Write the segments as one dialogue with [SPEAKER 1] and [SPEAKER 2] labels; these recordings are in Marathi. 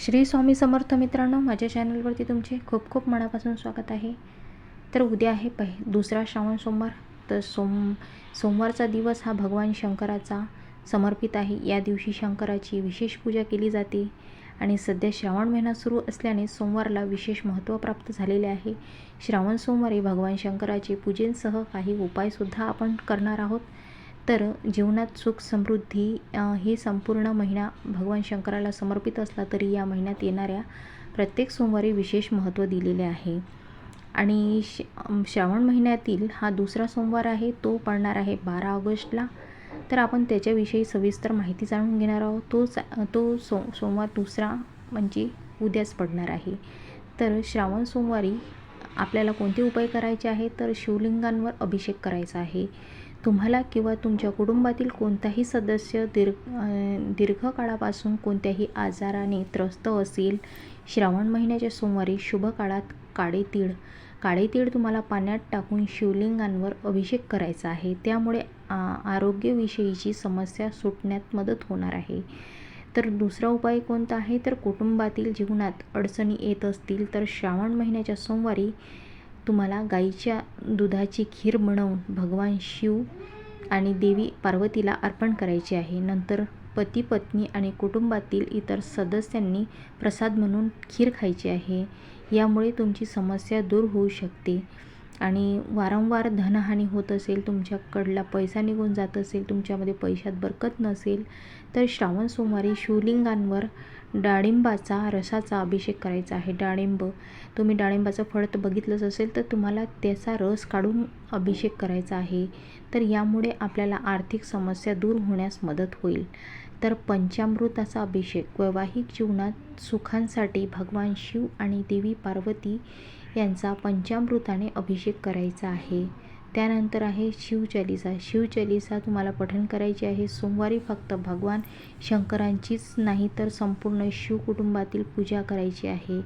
[SPEAKER 1] श्री स्वामी समर्थ मित्रांनो माझ्या चॅनलवरती तुमचे खूप खूप मनापासून स्वागत आहे. तर उद्या आहे पहि दुसरा श्रावण सोमवार. तर सोम सोमवारचा दिवस हा भगवान शंकराचा समर्पित आहे. या दिवशी शंकराची विशेष पूजा केली जाते आणि सध्या श्रावण महिना सुरू असल्याने सोमवारला विशेष महत्त्व प्राप्त झालेले आहे. श्रावण सोमवारी भगवान शंकराचे पूजेसह काही उपायसुद्धा आपण करणार आहोत. तर जीवनात सुख समृद्धी हे संपूर्ण महिना भगवान शंकराला समर्पित असला तरी या महिन्यात येणाऱ्या प्रत्येक सोमवारी विशेष महत्त्व दिलेले आहे. आणि श श्रावण महिन्यातील हा दुसरा सोमवार आहे तो पडणार आहे बारा ऑगस्टला. तर आपण त्याच्याविषयी सविस्तर माहिती जाणून घेणार आहोत. तोच तो सो सोमवार दुसरा म्हणजे उद्याच पडणार आहे. तर श्रावण सोमवारी आपल्याला कोणते उपाय करायचे आहे तर शिवलिंगांवर अभिषेक करायचा आहे. तुम्हाला किंवा तुमच्या कुटुंबातील कोणताही सदस्य दीर्घ दीर्घकाळापासून कोणत्याही आजाराने त्रस्त असेल श्रावण महिन्याच्या सोमवारी शुभ काळात काळे तीळ काळे तीळ तुम्हाला पाण्यात टाकून शिवलिंगांवर अभिषेक करायचा आहे. त्यामुळे आ आरोग्यविषयीची समस्या सुटण्यात मदत होणार आहे. तर दुसरा उपाय कोणता आहे? तर कुटुंबातील जीवनात अडचणी येत असतील तर श्रावण महिन्याच्या सोमवारी तुम्हाला गाईच्या दुधाची खीर बनवून भगवान शिव आणि देवी पार्वतीला अर्पण करायचे आहे. नंतर पती पत्नी आणि कुटुंबातील इतर सदस्यांनी प्रसाद म्हणून खीर खायची आहे. यामुळे तुमची समस्या दूर होऊ शकते. आणि वारंवार धनहानी होत असेल तुमच्याकडला पैसा निघून जात असेल तुमच्यामध्ये पैशात बरकत नसेल तर श्रावण सोमवारी शिवलिंगांवर डाळिंबाचा रसाचा अभिषेक करायचा आहे. डाळिंब तुम्ही डाळिंबाचं फळ तर बघितलंच असेल तर तुम्हाला त्याचा रस काढून अभिषेक करायचा आहे. तर यामुळे आपल्याला आर्थिक समस्या दूर होण्यास मदत होईल. तर पंचामृताचा अभिषेक. वैवाहिक जीवनात सुखांसाठी भगवान शिव आणि देवी पार्वती यांचा पंचामृताने अभिषेक करायचा आहे. त्यानंतर आहे शिवचालिसा शिवचालिसा तुम्हाला पठण करायची आहे. सोमवारी फक्त भगवान शंकरांचीच नाही तर संपूर्ण शिव कुटुंबातील पूजा करायची आहे.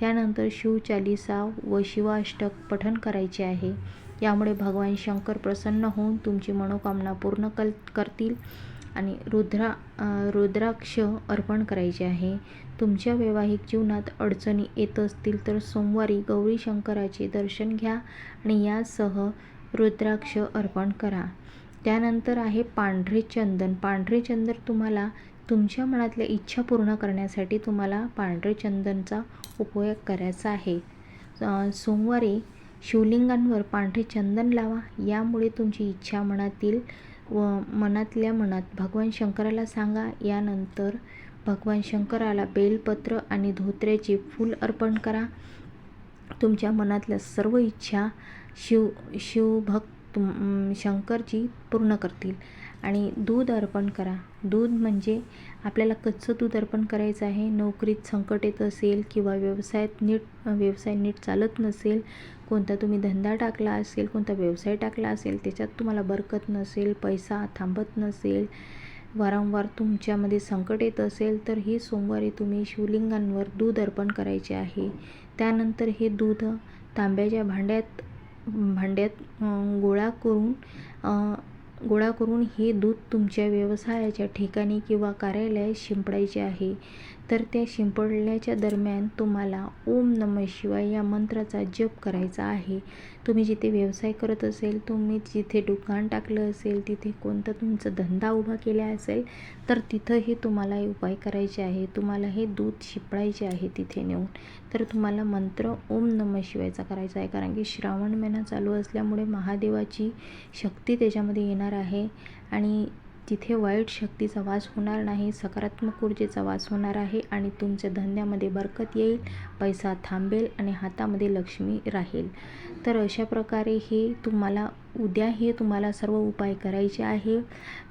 [SPEAKER 1] त्यानंतर शिवचालिसा व शिवाष्टक पठण करायचे आहे. यामुळे भगवान शंकर प्रसन्न होऊन तुमची मनोकामना पूर्ण कल करतील. आणि रुद्रा रुद्राक्ष अर्पण करायचे आहे. तुमच्या वैवाहिक जीवनात अडचणी येत असतील तर सोमवारी गौरी शंकराचे दर्शन घ्या आणि यासह रुद्राक्ष अर्पण करा. त्यानंतर आहे पांढरे चंदन. पांढरे चंदन तुम्हाला तुमच्या मनातल्या इच्छा पूर्ण करण्यासाठी तुम्हाला पांढरे चंदनचा उपयोग करायचा आहे. सोमवारी शिवलिंगांवर पांढरे चंदन लावा. यामुळे तुमची इच्छा मनातील व मनातल्या मनात भगवान शंकराला सांगा यानंतर भगवान शंकराला बेलपत्र आणि धोत्र्याचे फूल अर्पण करा. तुमच्या मनातल्या सर्व इच्छा शिव शिवभक्त तुम शंकरजी पूर्ण करतील. आणि दूध अर्पण करा. दूध म्हणजे आपल्याला कच्चं दूध अर्पण करायचं आहे. नोकरीत संकट येत असेल किंवा व्यवसायात नीट व्यवसाय नीट चालत नसेल कोणता तुम्ही धंदा टाकला असेल कोणता व्यवसाय टाकला असेल त्याच्यात तुम्हाला बरकत नसेल पैसा थांबत नसेल वारंवार तुमच्यामध्ये संकट येत असेल तर ही सोमवारी तुम्ही शिवलिंगांवर दूध अर्पण करायचे आहे. त्यानंतर हे दूध तांब्याच्या भांड्यात भांड्यात गोळा करून गोळा करून हे दूध तुमच्या व्यवसायाच्या ठिकाणी किंवा कार्यालयात शिंपडायचे आहे. तर त्या शिंपडल्याच्या दरम्यान तुम्हाला ओम नम शिवाय या मंत्राचा जप करायचा आहे. तुम्ही जिथे व्यवसाय करत असेल तुम्ही जिथे दुकान टाकलं असेल तिथे कोणता तुमचा धंदा उभा केला असेल तर तिथं हे तुम्हाला हे उपाय करायचे आहे. तुम्हाला हे दूध शिपडायचे आहे तिथे नेऊन. तर तुम्हाला मंत्र ओम नम शिवायचा करायचा आहे. कारण की श्रावण महिना चालू असल्यामुळे महादेवाची शक्ती त्याच्यामध्ये येणार आहे. आणि जिथे वाईट शक्तीचा वास होणार नाही सकारात्मक ऊर्जेचा वास होणार आहे आणि तुमच्या धंद्यामध्ये बरकत येईल पैसा थांबेल आणि हातामध्ये लक्ष्मी राहील. तर अशा प्रकारे हे तुम्हाला उद्या हे तुम्हाला सर्व उपाय करायचे आहे.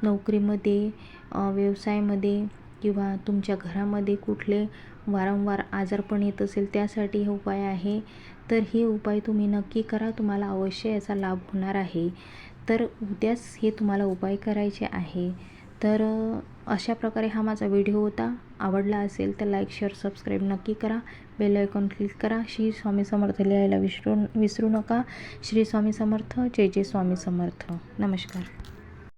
[SPEAKER 1] नोकरीमध्ये व्यवसायामध्ये किंवा तुमच्या घरामध्ये कुठले वारंवार आजारपण येत असेल त्यासाठी हे उपाय आहे. तर हे उपाय तुम्ही नक्की करा. तुम्हाला अवश्य याचा लाभ होणार आहे. तर उद्याच हे तुम्हाला उपाय करायचे आहे. तर अशा प्रकारे हा माझा व्हिडिओ होता. आवडला असेल तर लाईक शेअर सबस्क्राईब नक्की करा. बेल आयकॉन क्लिक करा. श्री स्वामी समर्थ लिहायला विसरू विसरू नका. श्री स्वामी समर्थ. जय जय स्वामी समर्थ. नमस्कार.